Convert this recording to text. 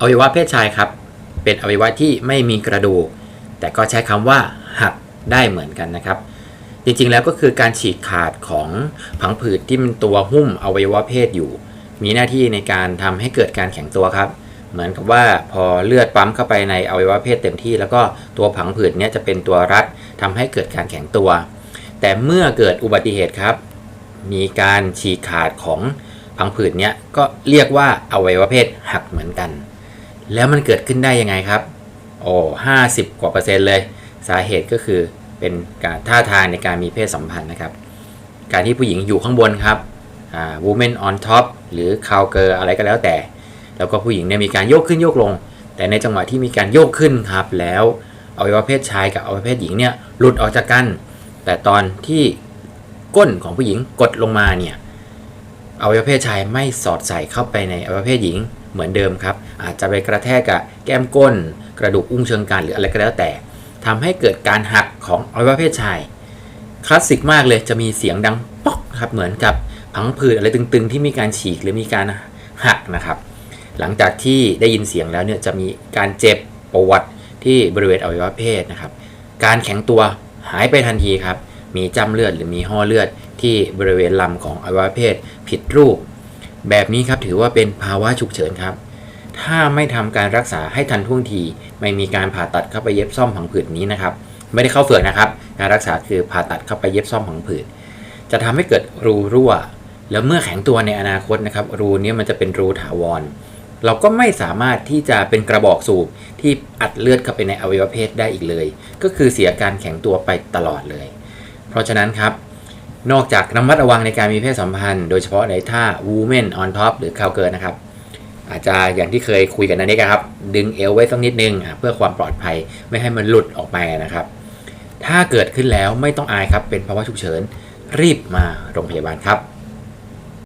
อวัยวะเพศชายครับ เป็นอวัยวะที่ไม่มีกระดูก แต่ก็ใช้คำว่าหักได้เหมือนกันนะครับ จริงๆแล้วก็คือการฉีกขาดของผังผืดที่มันตัวหุ้มอวัยวะเพศอยู่ มีหน้าที่ในการทำให้เกิดการแข็งตัวครับ เหมือนกับว่าพอเลือดปั๊มเข้าไปในอวัยวะเพศเต็มที่ แล้วก็ตัวผังผืดเนี้ยจะเป็นตัวรัดทำให้เกิดการแข็งตัว แต่เมื่อเกิดอุบัติเหตุครับ มีการฉีกขาดของผังผืดเนี้ยก็เรียกว่าอวัยวะเพศหักเหมือนกัน แล้วมันเกิดขึ้นได้ยังไงครับ โอ้ห้าสิบกว่าเปอร์เซ็นต์เลย สาเหตุก็คือเป็นการท่าทางในการมีเพศสัมพันธ์นะครับ การที่ผู้หญิงอยู่ข้างบนครับอ่า woman on top หรือ cow girl อะไรก็แล้วแต่ แล้วก็ผู้หญิงเนี่ยมีการโยกขึ้นโยกลง แต่ในจังหวะที่มีการโยกขึ้นครับ แล้วอวัยวะเพศชายกับอวัยวะเพศหญิงเนี่ยหลุดออกจากกัน แต่ตอนที่ก้นของผู้หญิงกดลงมาเนี่ยอวัยวะเพศชายไม่สอดใส่เข้าไปในอวัยวะเพศหญิง เหมือนเดิมครับ อาจจะไปกระแทกกับแก้มก้น กระดูกอุ้งเชิงกรานหรืออะไรก็แล้วแต่ทำให้เกิดการหักของอวัยวะเพศชาย คลาสสิกมากเลยจะมีเสียงดังป๊อกครับเหมือนกับพังผืดอะไรตึงๆ ที่มีการฉีกหรือมีการหักนะครับ หลังจากที่ได้ยินเสียงแล้วเนี่ยจะมีการเจ็บปวดที่บริเวณอวัยวะเพศนะครับ การแข็งตัวหายไปทันทีครับ มีจ้ำเลือดหรือมีห่อเลือดที่บริเวณลำของอวัยวะเพศผิดรูป แบบนี้ครับถือว่าเป็นภาวะฉุกเฉินครับ ถ้าไม่ทำการรักษาให้ทันท่วงที ไม่มีการผ่าตัดเข้าไปเย็บซ่อมผังผืดนี้นะครับ ไม่ได้เข้าเฝือกนะครับ การรักษาคือผ่าตัดเข้าไปเย็บซ่อมผังผืด จะทำให้เกิดรูรั่ว แล้วเมื่อแข็งตัวในอนาคตนะครับ รูนี้มันจะเป็นรูถาวร เราก็ไม่สามารถที่จะเป็นกระบอกสูบที่อัดเลือดเข้าไปในอวัยวะเพศได้อีกเลย ก็คือเสียการแข็งตัวไปตลอดเลย เพราะฉะนั้นครับ นอกจากระมัดระวังในการมีเพศสัมพันธ์ โดยเฉพาะในท่า woman on top หรือ cow girl นะครับ อาจจะอย่างที่เคยคุยกันนันเองครับ ดึงเอวไว้สักนิดนึง เพื่อความปลอดภัยไม่ให้มันหลุดออกไปนะครับ ถ้าเกิดขึ้นแล้วไม่ต้องอายครับ เป็นภาวะฉุกเฉินรีบมาโรงพยาบาลครับ